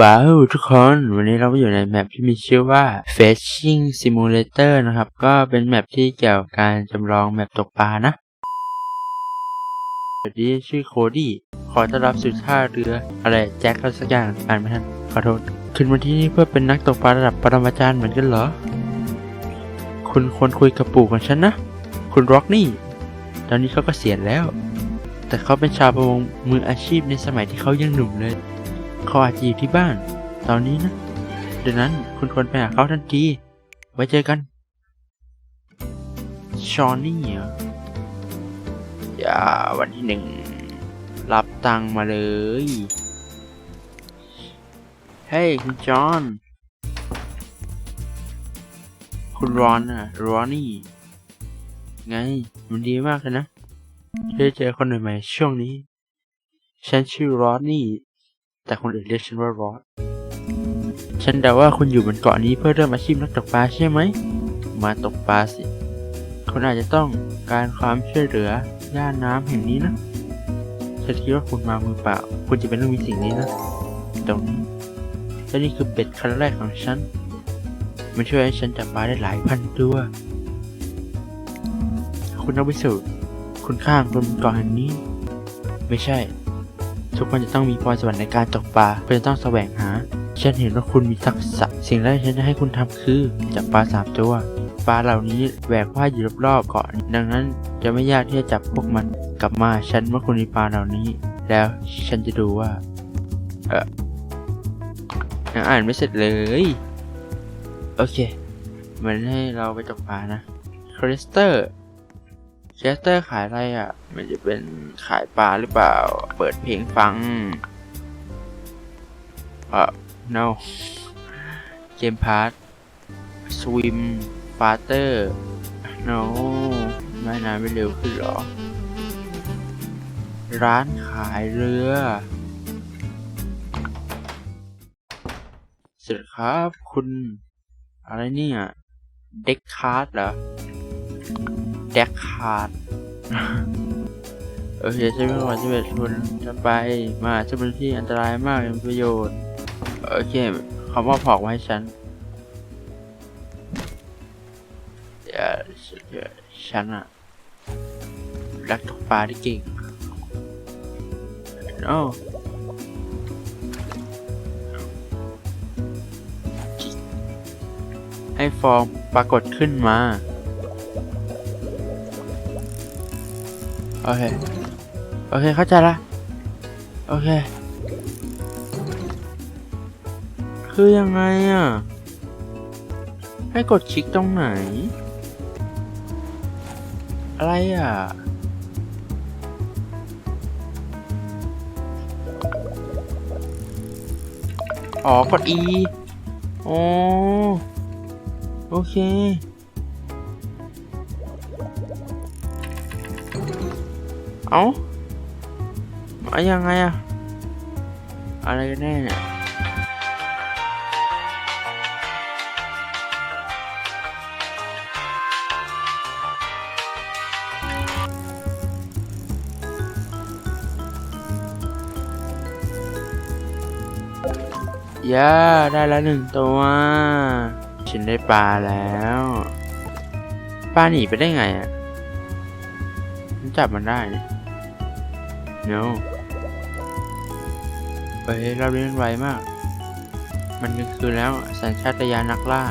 ว้าวทุกคนวันนี้เราก็อยู่ในแมปที่มีชื่อว่า Fishing Simulator นะครับ ก็เป็นแมปที่เกี่ยวกับการจำลองแมปตกปลานะสวัสดีชื่อโคดี้ขอต้อนรับสู่ท่าเรือ อะไรแจ็คอะไรสักอย่างอ่านไม่ทันขอโทษ ขึ้นมาที่นี่เพื่อเป็นนักตกปลาระดับปรมาจารย์เหมือนกันเหรอ คุณควรคุยกับปู่ของฉันนะ คุณร็อกนี่ ตอนนี้เขาก็เสียแล้ว แต่เขาเป็นชาวประมงมืออาชีพในสมัยที่เขายังหนุ่มเลย เขาอาจจะอยู่ที่บ้าน ตอนนี้นะดังนั้นคุณควรไปหาเขาทันที ไว้เจอกัน ชอนนี่เหรออย่าวันที่หนึ่ง รับตังมาเลย เฮ้ยคุณจอห์นคุณรอนอะรอนนี่ ไง มันดีมากเลยนะได้เจอคนใหม่ๆช่วงนี้ ฉันชื่อรอนนี่ แต่คนอื่นเรียกฉันว่ารอดฉันเดาว่าคุณอยู่บนเกาะนี้เพื่อเริ่มอาชีพนักตกปลาใช่ไหม มาตกปลาสิคุณอาจจะต้องการความช่วยเหลือย่านน้ำแห่งนี้นะฉันคิดว่าคุณมามือเปล่า คุณจะเป็นต้องมีสิ่งนี้นะ ตรงนี้และนี่คือเป็ดคันแรกของฉัน มันช่วยให้ฉันจับปลาได้หลายพันตัว คุณต้องพิสูจน์คุณค่างบนเกาะแห่งนี้ ไม่ใช่ ทุกคนจะต้องมีพรสวรรค์ในการตกปลาเพื่อจะต้องแสวงหา ฉันเห็นว่าคุณมีทักษะ สิ่งแรกที่ฉันจะให้คุณทำคือจับปลาสามตัว ปลาเหล่านี้แหวกว่ายอยู่รอบๆเกาะดังนั้นจะไม่ยากที่จะจับพวกมัน กลับมาฉันเมื่อคุณมีปลาเหล่านี้ แล้วฉันจะดูว่า เออยังอ่านไม่เสร็จเลย โอเค มันให้เราไปตกปลานะคริสเตอร์ เชสเตอร์ขายอะไรอะ มันจะเป็นขายปลาหรือเปล่า เปิดเพลงฟังเอ่อ no เกมพาร์ทสวิมฟาเตอร์ no ไม่นานไม่เร็วขึ้นหรอ ร้านขายเรือสวัสดีครับ คุณ อะไรเนี่ย เด็กคาร์ดเหรอ เด็กคาร์ดโอเคใช่ไหมว่าจะเป็นคุณจะไปมาจะเป็นที่อันตรายมากมีประโยชน์ โอเคเขามอบผอกมาให้ฉันเดี๋ยวเดี๋ยวฉันอะรักตกปลาที่เก่งโอ้ให้ฟองปรากฏขึ้นมา โอเค โอเค เข้าใจละ โอเค คือยังไงอะ ให้กดคลิกตรงไหน อะไรอะ อ๋อ กด E อ๋อ โอเค เอาเอายังไงอะอะไรแน่เนี่ยย่าได้แล้วหนึ่งตัวฉันได้ปลาแล้วปลาหนีไปได้ไงอะฉันจับมันได้ เนี่ย no เฮ้ยเราเรียนไวมาก มันคือแล้วสัญชาตญาณนักล่า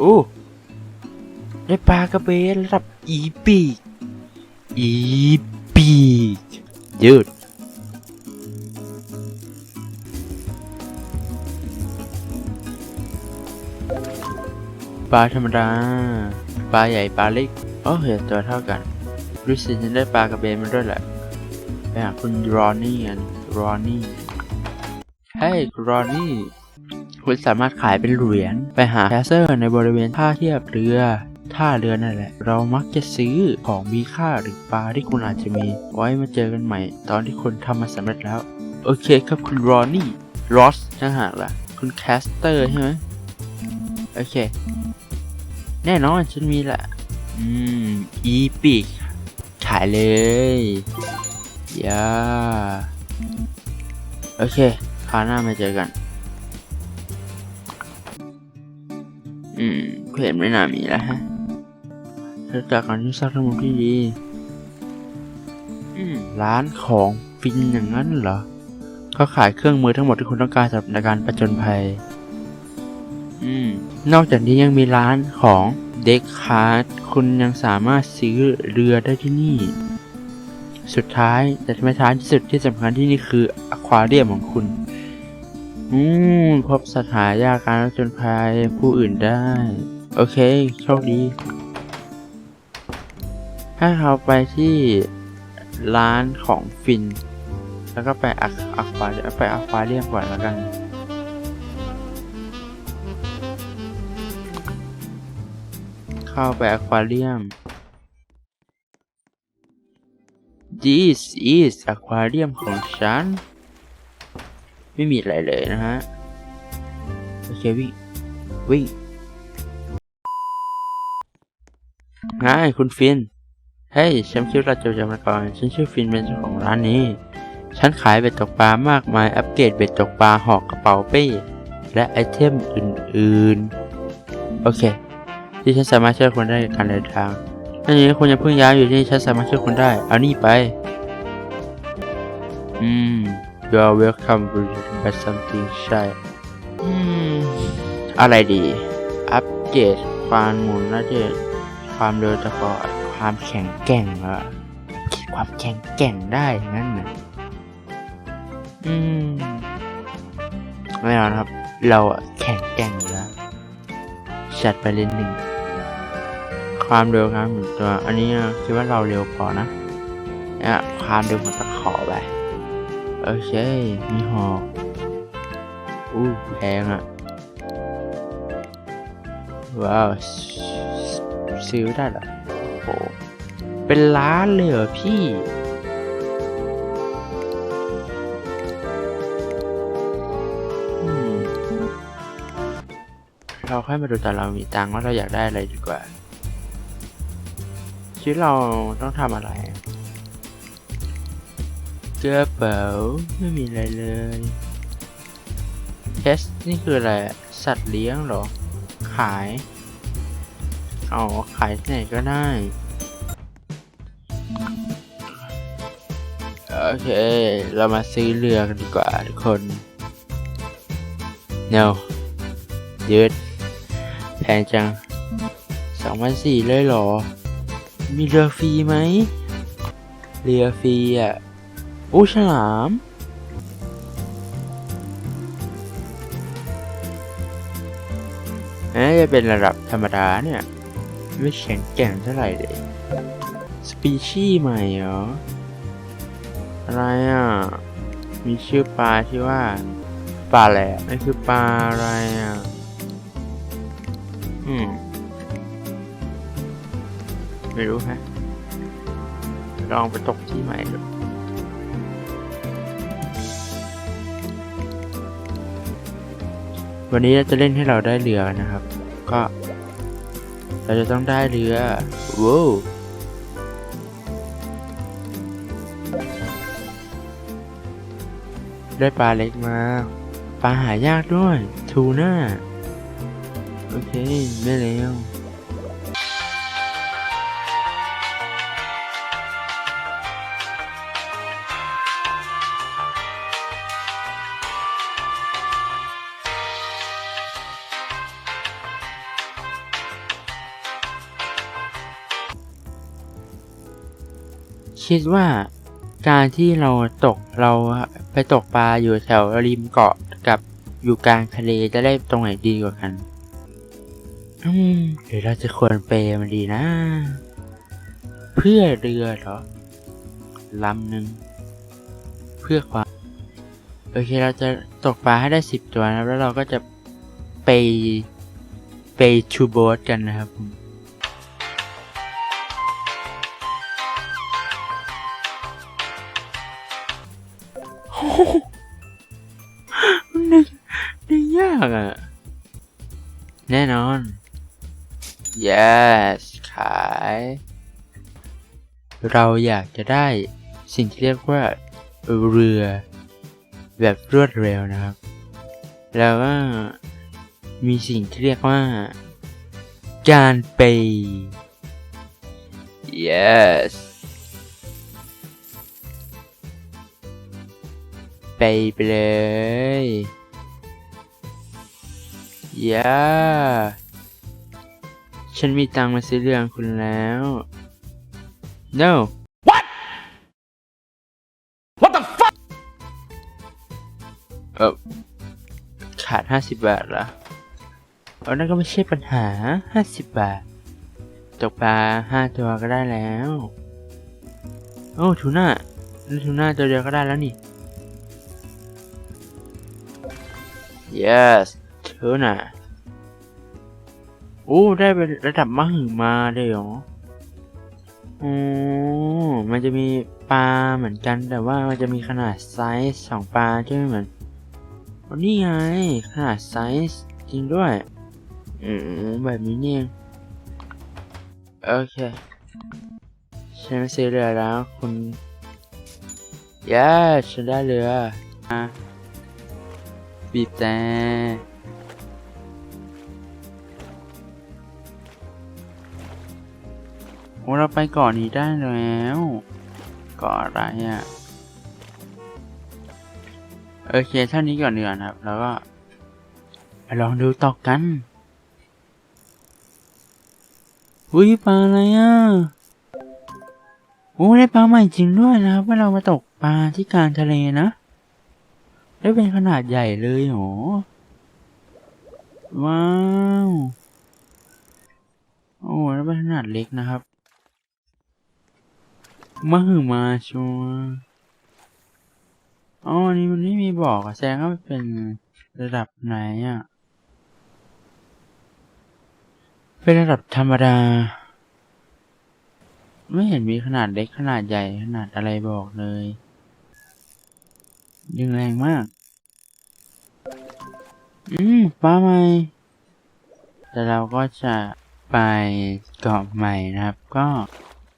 อู้ได้ปลากระเบนระดับอีปีกอีปีกยืดปลาธรรมดา ปลาใหญ่ปลาเล็ก โอ้เห็นตัวเท่ากัน รู้สึกฉันได้ปลากระเบนมาด้วยแหละไปหาคุณรอนนี่กันรอนนี่เฮ้ยรอนนี่คุณสามารถขายเป็นเหรียญไปหาแคสเซอร์ในบริเวณท่าเทียบเรือท่าเรือนั่นแหละ เรามักจะซื้อของมีค่าหรือปลาที่คุณอาจจะมี ไว้มาเจอกันใหม่ ตอนที่คุณทำมาสำเร็จแล้ว โอเคครับคุณรอนนี่รอสต่างหากล่ะ คุณแคสเตอร์ใช่ไหมโอเค แน่นอนฉันมีแหละ อืม อีปิก ขายเลยย่าโอเคคราวหน้ามาเจอกัน อืมเพจไม่น่ามีแล้วฮะเธอจากการที่สร้างข้อมูลที่ดี อืม ร้านของฟินอย่างนั้นเหรอเขาขายเครื่องมือทั้งหมดที่คุณต้องการสำหรับในการประจนภัย อืม นอกจากนี้ยังมีร้านของ เด็กคาร์ดคุณยังสามารถซื้อเรือได้ที่นี่ สุดท้ายแต่ไม่ท้ายที่สุดที่สำคัญที่นี่คืออควาเรียมของคุณ อืมพบสถานยากการจนภัยผู้อื่นได้ โอเค โชคดี ให้เขาไปที่ร้านของฟิน แล้วก็ไปอักอควาเรียมไปอควาเรียมก่อนแล้วกัน เข้าไปอควาเรียม This is aquarium ของฉัน ไม่มีอะไรเลยนะฮะ โอเควิ่งวิ่งไงคุณฟิน เฮ้ยฉันคิดว่าจะจำมาก่อน ฉันชื่อฟินเป็นเจ้าของร้านนี้ ฉันขายเบ็ดตกปลามากมาย อัปเกรดเบ็ดตกปลาหอกกระเป๋าเป้ และไอเทมอื่น ๆ โอเค ที่ฉันสามารถช่วยคุณได้การเดินทางถ้าอย่างนี้คุณจะเพิ่งย้ายอยู่ที่นี่ฉันสามารถช่วยคุณได้ เอานี่ไป อืม you are welcome to buy something ใช่อืม อะไรดี อัปเกรดความหมุนน่าจะความเร็วตะกอความแข็งแกร่งอะคิดความแข็งแกร่งได้งั้นนะอืมไม่เอานครับ เราอะแข็งแกร่งอยู่แล้วจัดไปเล่นหนึ่ง ความเร็วครับหนึ่งตัว อันนี้คิดว่าเราเร็วพอนะเนี่ยความเร็วของตะขอไปโอเค มีหอกอู้แพงอะว้าวซื้อได้เหรอโอ้เป็นล้านเลยเหรอพี่เราค่อยมาดูตอนเรามีตังค์ว่าเราอยากได้อะไรดีกว่า ชีวิตเราต้องทำอะไรกระเป๋าไม่มีอะไรเลยเทสนี่คืออะไร สัตว์เลี้ยงหรอ ขาย เอาขายที่ไหนก็ได้โอเค เรามาซื้อเรือกันดีกว่าทุกคนเน o ยืดแพงจังสองพันสี่เลยเหรอ มีเรือฟรีไหม เรือฟรีอะอู้ฉลาม น่าจะเป็นระดับธรรมดาเนี่ย ไม่แข็งแกร่งเท่าไหร่เลย สปีชีส์ใหม่เหรอ อะไรอะ มีชื่อปลาที่ว่า ปลาแหละนั่นคือปลาอะไรอะ อืม ไม่รู้ฮะลองไปตกที่ใหม่ดูวันนี้เราจะเล่นให้เราได้เรือนะครับ ก็ เราจะต้องได้เรือว้าวได้ปลาเล็กมา ปลาหายากด้วย ทูน่า โอเค ไม่เลว คิดว่าการที่เราตกเราไปตกปลาอยู่แถวริมเกาะกับอยู่กลางทะเลจะได้ตรงไหนดีกว่ากัน อืมหรือเราจะควรเปมันดีนะ เพื่อเรือเหรอลำหนึ่งเพื่อความโอเคเราจะตกปลาให้ได้สิบตัวนะแล้วเราก็จะไปไปชูโบสกันนะครับผมากอะแน่นอน yes ขาย เราอยากจะได้สิ่งที่เรียกว่า เรือ แบบรวดเร็วนะครับ แล้วก็มีสิ่งที่เรียกว่า การไป yes ไปไปเลย ย่าฉันมีตังค์มาซื้อเรื่องคุณแล้ว no What? What the fuck? เออขาดห้าสิบบาทเหรอเอานั่นก็ไม่ใช่ปัญหาห้าสิบบาท ตกปลาห้าตัวก็ได้แล้ว โอ้ทูน่านั่นทูน่าตัวเดียวก็ได้แล้วนี่ yes ทูน่าโอ้ได้เป็นระดับมหึมาเลยเหรอโอ้มันจะมีปลาเหมือนกันแต่ว่ามันจะมีขนาดไซส์สองปลาใช่ไหมเหมือนอนี่ไงขนาดไซส์จริงด้วย อืมแบบนี้เนี่เองโอเคฉันซื้อเรือแล้วคุณย่าฉันได้เรืออะบีบแต่ เราไปเกาะนี้ได้แล้วเกาะอะไรอะโอเคท่านี้ก่อนเดือนครับ แล้วก็ไปลองดูต่อกันอุ้ยปลาอะไรอะโอ้ได้ปลาใหม่จริงด้วยนะครับว่าเรามาตกปลาที่กลางทะเลนะ ได้เป็นขนาดใหญ่เลยโหว้าว โอ้แล้วเป็นขนาดเล็กนะครับ มาหือมาชัวอ๋ออันนี่มันไม่มีบอกอะแสดงว่าเป็นระดับไหนอะเป็นระดับธรรมดา ไม่เห็นมีขนาดเล็กขนาดใหญ่ขนาดอะไรบอกเลยยิงแรงมาก อืมปลาใหม่แต่เราก็จะไปเกาะใหม่นะครับ ก็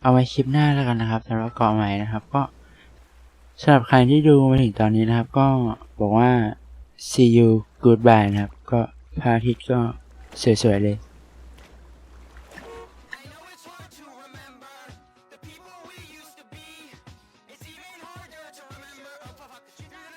เอาไว้คลิปหน้าแล้วกันนะครับสำหรับเกาะใหม่นะครับ ก็สำหรับใครที่ดูมาถึงตอนนี้นะครับ ก็บอกว่า see you goodbye นะครับ ก็พระอาทิตย์ก็สวยๆเลย